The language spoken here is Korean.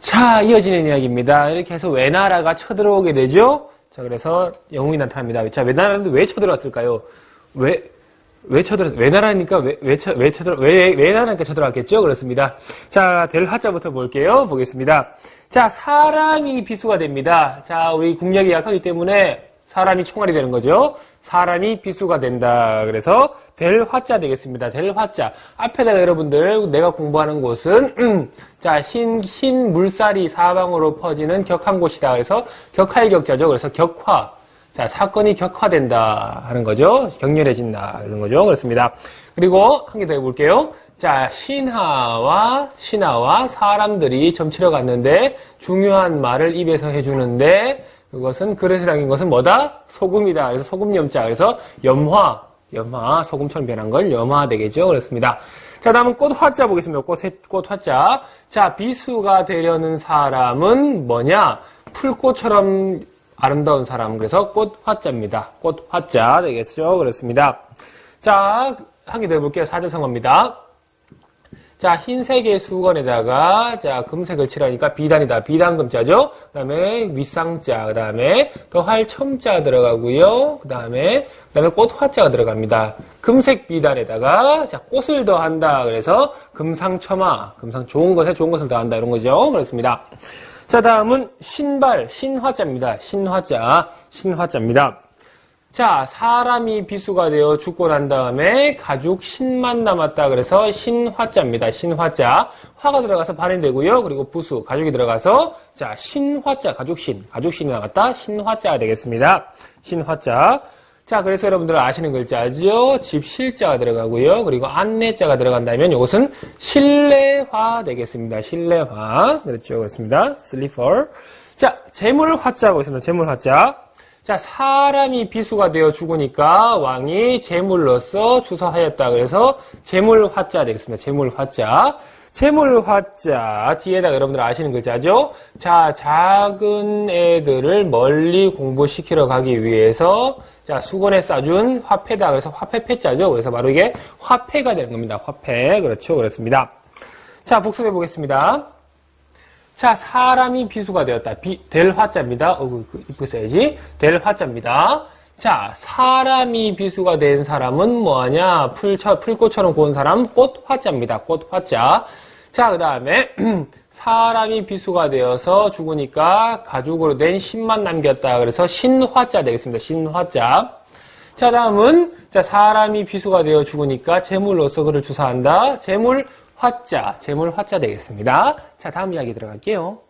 자, 이어지는 이야기입니다. 이렇게 해서 외나라가 쳐들어오게 되죠? 자, 그래서 영웅이 나타납니다. 자, 외나라는 왜 쳐들어왔을까요? 왜, 왜 쳐들어, 외나라니까 왜, 왜, 쳐, 왜 쳐들어, 왜, 외나라니까 쳐들어왔겠죠? 그렇습니다. 자, 될 하자부터 볼게요. 보겠습니다. 자, 사람이 비수가 됩니다. 자, 우리 국력이 약하기 때문에 사람이 총알이 되는 거죠. 사람이 비수가 된다. 그래서 될 화자 되겠습니다. 될 화자. 앞에다가 여러분들 내가 공부하는 곳은 음, 자, 흰, 흰 물살이 사방으로 퍼지는 격한 곳이다. 그래서 격할 격자죠. 그래서 격화. 자, 사건이 격화된다 하는 거죠. 격렬해진다 이런 거죠. 그렇습니다. 그리고 한 개 더 해볼게요. 자, 신하와 신하와 사람들이 점치러 갔는데 중요한 말을 입에서 해주는데 그것은 그릇에 담긴 것은 뭐다? 소금이다. 그래서 소금 염자. 그래서 염화, 염화, 소금처럼 변한 걸 염화 되겠죠. 그렇습니다. 자, 다음은 꽃 화자 보겠습니다. 꽃, 꽃 화자. 자, 비수가 되려는 사람은 뭐냐? 풀꽃처럼 아름다운 사람. 그래서 꽃 화자입니다. 꽃 화자 되겠죠. 그렇습니다. 자, 한 개 더 해볼게요. 사자성어입니다. 자, 흰색의 수건에다가, 자, 금색을 칠하니까 비단이다. 비단금자죠? 그 다음에 윗상자, 그 다음에 더할 첨자 들어가고요. 그 다음에, 그 다음에 꽃화자가 들어갑니다. 금색 비단에다가, 자, 꽃을 더한다. 그래서 금상첨화, 금상 좋은 것에 좋은 것을 더한다. 이런 거죠. 그렇습니다. 자, 다음은 신발, 신화자입니다. 신화자, 신화자입니다. 자, 사람이 비수가 되어 죽고 난 다음에 가죽 신만 남았다. 그래서 신화자입니다. 신화자. 화가 들어가서 발이 되고요. 그리고 부수, 가죽이 들어가서 자, 신화자, 가죽신. 가죽신이 남았다. 신화자가 되겠습니다. 신화자. 자, 그래서 여러분들 아시는 글자죠. 집실자가 들어가고요. 그리고 안내자가 들어간다면 이것은 실내화 되겠습니다. 실내화. 그렇죠. 그렇습니다. 슬리퍼. 자, 재물화자 보겠습니다. 재물화자. 자, 사람이 비수가 되어 죽으니까 왕이 재물로서 주서하였다. 그래서 재물화자 되겠습니다. 재물화자. 재물화자. 뒤에다가 여러분들 아시는 글자죠? 자, 작은 애들을 멀리 공부시키러 가기 위해서 자, 수건에 싸준 화폐다. 그래서 화폐 패자죠. 그래서 바로 이게 화폐가 되는 겁니다. 화폐. 그렇죠. 그렇습니다. 자, 복습해 보겠습니다. 자, 사람이 비수가 되었다. 비, 될 화자입니다. 어, 그, 그, 이쁘게 써야지. 될 화자입니다. 자, 사람이 비수가 된 사람은 뭐하냐? 풀처, 풀꽃처럼 고운 사람, 꽃 화자입니다. 꽃 화자. 자, 그 다음에, 사람이 비수가 되어서 죽으니까 가죽으로 된 신만 남겼다. 그래서 신화자 되겠습니다. 신화자. 자, 다음은, 자, 사람이 비수가 되어 죽으니까 재물로서 그를 주사한다. 재물 화자, 재물 화자 되겠습니다. 자, 다음 이야기 들어갈게요.